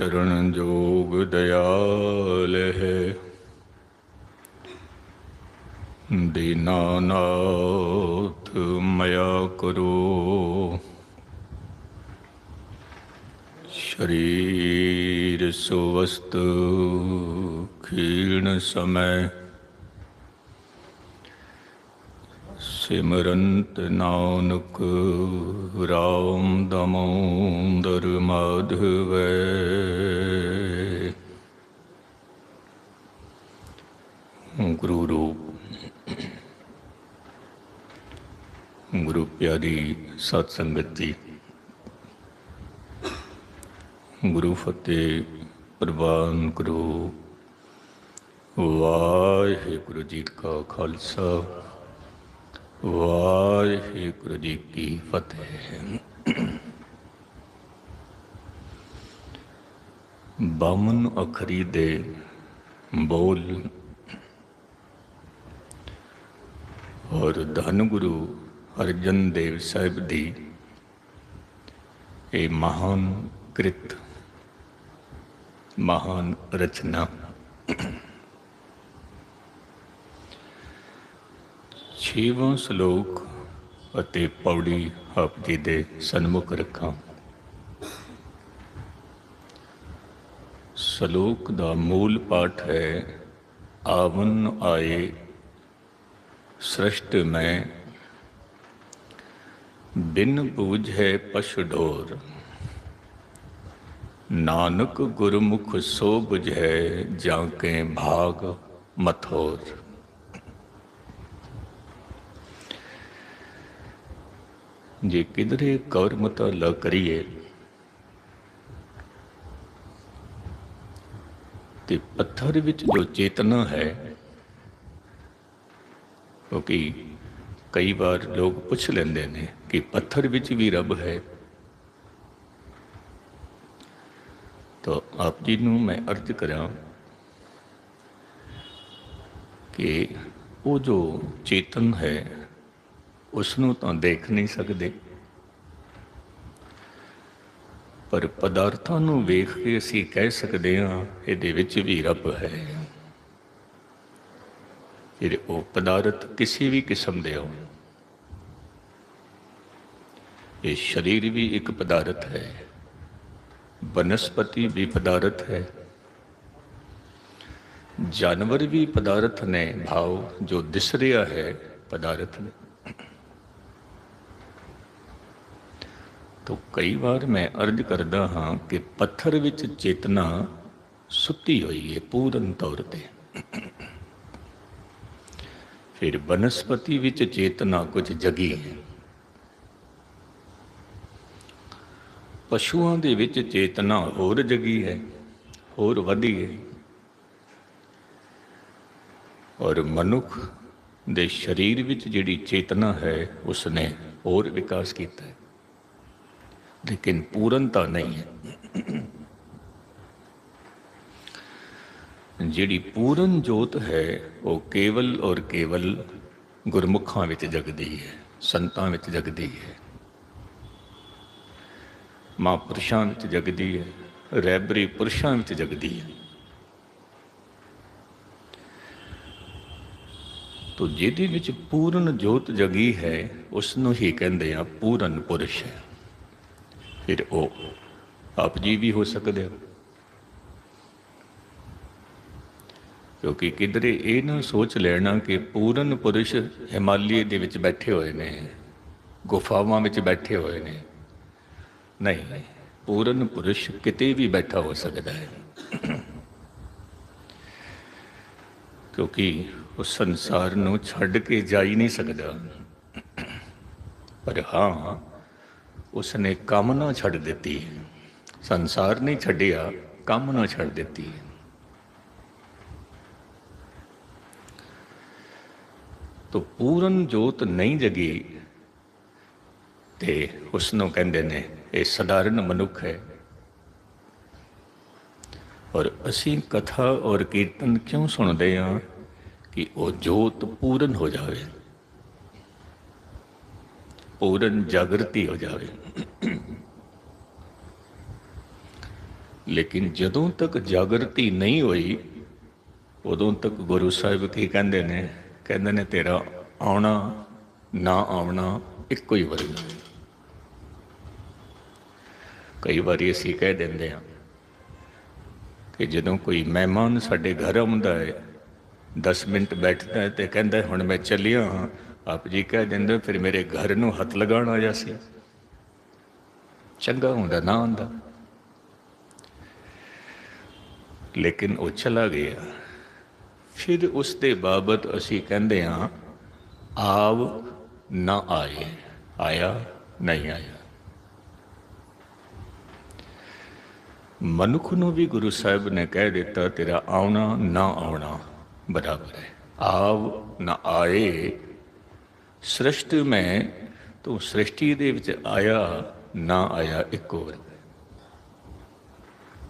ਸ਼ਰਨ ਜੋਗ ਦਇਆਲ ਹੈ। ਦੀਨਾਨਾਥ ਮਇਆ ਕਰੋ। ਸ਼ਰੀਰ ਸੁਵਸਤ ਖੀਣ ਸਮੈ ਸਿਮਰੰਤ ਨਾਨਕ, ਰਾਮ ਦਮੋਦਰ ਮਾਧਵੈ। ਗੁਰੂ ਰੂਪ, ਗੁਰੂ ਪਿਆਰੀ ਸਤ ਸੰਗਤ ਜੀ। ਗੁਰੂ ਫਤਿਹ ਪ੍ਰਵਾਨ ਕਰੋ। ਵਾਹਿਗੁਰੂ ਜੀ ਕਾ ਖਾਲਸਾ। ਵਾਹਿਗੁਰੂ ਜੀ ਕੀ ਫਤਿਹ। ਬਾਮਨ ਅਖਰੀ ਦੇ ਬੋਲ ਔਰ ਧੰਨ ਗੁਰੂ ਅਰਜਨ ਦੇਵ ਸਾਹਿਬ ਦੀ ਇਹ ਮਹਾਨ ਕ੍ਰਿਤ, ਮਹਾਨ ਰਚਨਾ। ਛੇਵਾਂ ਸ਼ਲੋਕ ਅਤੇ ਪੌੜੀ ਆਪ ਜੀ ਦੇ ਸਨਮੁਖ ਰੱਖਾਂ। ਸ਼ਲੋਕ ਦਾ ਮੂਲ ਪਾਠ ਹੈ, ਆਵਨ ਆਏ, ਸ੍ਰਿਸ਼ਟ ਮੈਂ। ਬਿਨ ਹੈ ਪਛ ਢੋਰ ਨਾਨਕ ਗੁਰਮੁਖ ਸੋ ਹੈ, ਜਾਂ ਕੇ ਭਾਗ ਮਥੋਰ। ਜੇ ਕਿਧਰੇ ਕੌਰ ਲ ਕਰੀਏ ਤੇ ਪੱਥਰ ਵਿੱਚ ਜੋ ਚੇਤਨਾ ਹੈ ਕਿਉਂਕਿ ਕਈ ਵਾਰ ਲੋਕ ਪੁੱਛ ਲੈਂਦੇ ਨੇ ਕਿ ਪੱਥਰ ਵਿੱਚ ਵੀ ਰੱਬ ਹੈ ਤਾਂ ਆਪ ਜੀ ਨੂੰ ਮੈਂ ਅਰਜ਼ ਕਰਾਂ ਕਿ ਉਹ ਜੋ ਚੇਤਨ ਹੈ ਉਸ ਨੂੰ ਤਾਂ ਦੇਖ ਨਹੀਂ ਸਕਦੇ। ਪਰ ਪਦਾਰਥਾਂ ਨੂੰ ਵੇਖ ਕੇ ਅਸੀਂ ਕਹਿ ਸਕਦੇ ਹਾਂ, ਇਹਦੇ ਵਿੱਚ ਵੀ ਰੱਬ ਹੈ। ਫਿਰ ਉਹ ਪਦਾਰਥ ਕਿਸੇ ਵੀ ਕਿਸਮ ਦੇ ਹੋਣ। ਇਹ ਸਰੀਰ ਵੀ ਇੱਕ ਪਦਾਰਥ ਹੈ। ਬਨਸਪਤੀ ਵੀ ਪਦਾਰਥ ਹੈ। ਜਾਨਵਰ ਵੀ ਪਦਾਰਥ ਨੇ। ਭਾਵ ਜੋ ਦਿਸ ਰਿਹਾ ਹੈ, ਪਦਾਰਥ ਨੇ। ਤੋ ਕਈ ਵਾਰ ਮੈਂ ਅਰਜ਼ ਕਰਦਾ ਹਾਂ ਕਿ ਪੱਥਰ ਵਿੱਚ ਚੇਤਨਾ ਸੁੱਤੀ ਹੋਈ ਹੈ ਪੂਰਨ ਤੌਰ ਤੇ। ਫਿਰ ਬਨਸਪਤੀ ਵਿੱਚ ਚੇਤਨਾ ਕੁਝ ਜਗੀ ਹੈ। ਪਸ਼ੂਆਂ ਦੇ ਵਿੱਚ ਚੇਤਨਾ ਹੋਰ ਜਗੀ ਹੈ, ਹੋਰ ਵਧੀ ਹੈ। ਔਰ ਮਨੁੱਖ ਦੇ ਸਰੀਰ ਵਿੱਚ ਜਿਹੜੀ ਚੇਤਨਾ ਹੈ, ਉਸਨੇ ਹੋਰ ਵਿਕਾਸ ਕੀਤਾ ਹੈ। ਲੇਕਿਨ ਪੂਰਨਤਾ ਨਹੀਂ ਹੈ ਜਿਹੜੀ ਪੂਰਨ ਜੋਤ ਹੈ ਉਹ ਕੇਵਲ ਔਰ ਕੇਵਲ ਗੁਰਮੁਖਾਂ ਵਿੱਚ ਜਗਦੀ ਹੈ ਸੰਤਾਂ ਵਿੱਚ ਜਗਦੀ ਹੈ ਮਹਾਂਪੁਰਸ਼ਾਂ ਵਿੱਚ ਜਗਦੀ ਹੈ ਰੈਬਰੀ ਪੁਰਸ਼ਾਂ ਵਿੱਚ ਜਗਦੀ ਹੈ ਤੋ ਜਿਹਦੇ ਵਿੱਚ ਪੂਰਨ ਜੋਤ ਜਗੀ ਹੈ ਉਸ ਨੂੰ ਹੀ ਕਹਿੰਦੇ ਆ ਪੂਰਨ ਪੁਰਸ਼ ਹੈ ਫਿਰ ਉਹ ਆਪ ਜੀ ਵੀ ਹੋ ਸਕਦੇ ਹੋ ਕਿਉਂਕਿ ਕਿਧਰੇ ਇਹ ਨਾ ਸੋਚ ਲੈਣਾ ਕਿ ਪੂਰਨ ਪੁਰਸ਼ ਹਿਮਾਲਿਆ ਦੇ ਵਿੱਚ ਬੈਠੇ ਹੋਏ ਨੇ, ਗੁਫਾਵਾਂ ਵਿੱਚ ਬੈਠੇ ਹੋਏ ਨੇ। ਨਹੀਂ, ਪੂਰਨ ਪੁਰਸ਼ ਕਿਤੇ ਵੀ ਬੈਠਾ ਹੋ ਸਕਦਾ ਹੈ। ਕਿਉਂਕਿ ਉਹ ਸੰਸਾਰ ਨੂੰ ਛੱਡ ਕੇ ਜਾ ਹੀ ਨਹੀਂ ਸਕਦਾ। ਪਰ ਹਾਂ ਉਸਨੇ ਕਾਮਨਾ ਛੱਡ ਦਿੱਤੀ। ਹੈ ਸੰਸਾਰ ਨਹੀਂ ਛੱਡਿਆ ਕਾਮਨਾ ਛੱਡ ਦਿੱਤੀ। ਹੈ ਤੋ ਪੂਰਨ ਜੋਤ ਨਹੀਂ ਜਗੀ ਤੇ ਉਸ ਨੂੰ ਕਹਿੰਦੇ ਨੇ, ਇਹ ਸਧਾਰਨ ਮਨੁੱਖ ਹੈ। ਔਰ ਅਸੀਂ ਕਥਾ ਔਰ ਕੀਰਤਨ ਕਿਉਂ ਸੁਣਦੇ ਹਾਂ ਕਿ ਉਹ ਜੋਤ ਪੂਰਨ ਹੋ ਜਾਵੇ? ਪੂਰਨ ਜਾਗਰਤੀ ਹੋ ਜਾਵੇ। ਲੇਕਿਨ ਜਦੋਂ ਤੱਕ ਜਾਗਰਤੀ ਨਹੀਂ ਹੋਈ, ਉਦੋਂ ਤੱਕ ਗੁਰੂ ਸਾਹਿਬ ਕੀ ਕਹਿੰਦੇ ਨੇ? ਕਹਿੰਦੇ ਨੇ, ਤੇਰਾ ਆਉਣਾ, ਨਾ ਆਉਣਾ ਇੱਕੋ ਹੀ ਵਾਰੀ ਕਈ ਵਾਰੀ ਅਸੀਂ ਕਹਿ ਦਿੰਦੇ ਹਾਂ ਕਿ ਜਦੋਂ ਕੋਈ ਮਹਿਮਾਨ ਸਾਡੇ ਘਰ ਆਉਂਦਾ ਹੈ 10 ਮਿੰਟ ਬੈਠਦਾ ਹੈ ਤੇ ਕਹਿੰਦਾ, ਹੁਣ ਮੈਂ ਚੱਲਿਆ ਹਾਂ। ਆਪ ਜੀ ਕਹਿ ਦਿੰਦੇ, ਫਿਰ ਮੇਰੇ ਘਰ ਨੂੰ ਹੱਥ ਲਗਾਉਣ ਆਇਆ ਸੀ। ਚੰਗਾ ਹੁੰਦਾ, ਨਾ ਹੁੰਦਾ। ਲੇਕਿਨ ਉਹ ਚਲਾ ਗਿਆ। ਫਿਰ ਉਸ ਦੇ ਬਾਬਤ ਅਸੀਂ ਕਹਿੰਦੇ ਹਾਂ, ਆਵ ਨਾ ਆਏ, ਆਇਆ ਨਹੀਂ ਆਇਆ। ਮਨੁੱਖ ਨੂੰ ਵੀ ਗੁਰੂ ਸਾਹਿਬ ਨੇ ਕਹਿ ਦਿੱਤਾ, ਤੇਰਾ ਆਉਣਾ ਨਾ ਆਉਣਾ ਬਰਾਬਰ ਹੈ। ਆਵ ਨਾ ਆਏ ਸ੍ਰਿਸ਼ਟ ਮੈਂ ਤੂੰ ਸ੍ਰਿਸ਼ਟੀ ਦੇ ਵਿੱਚ ਆਇਆ ਨਾ ਆਇਆ ਇੱਕੋ ਵਾਰ।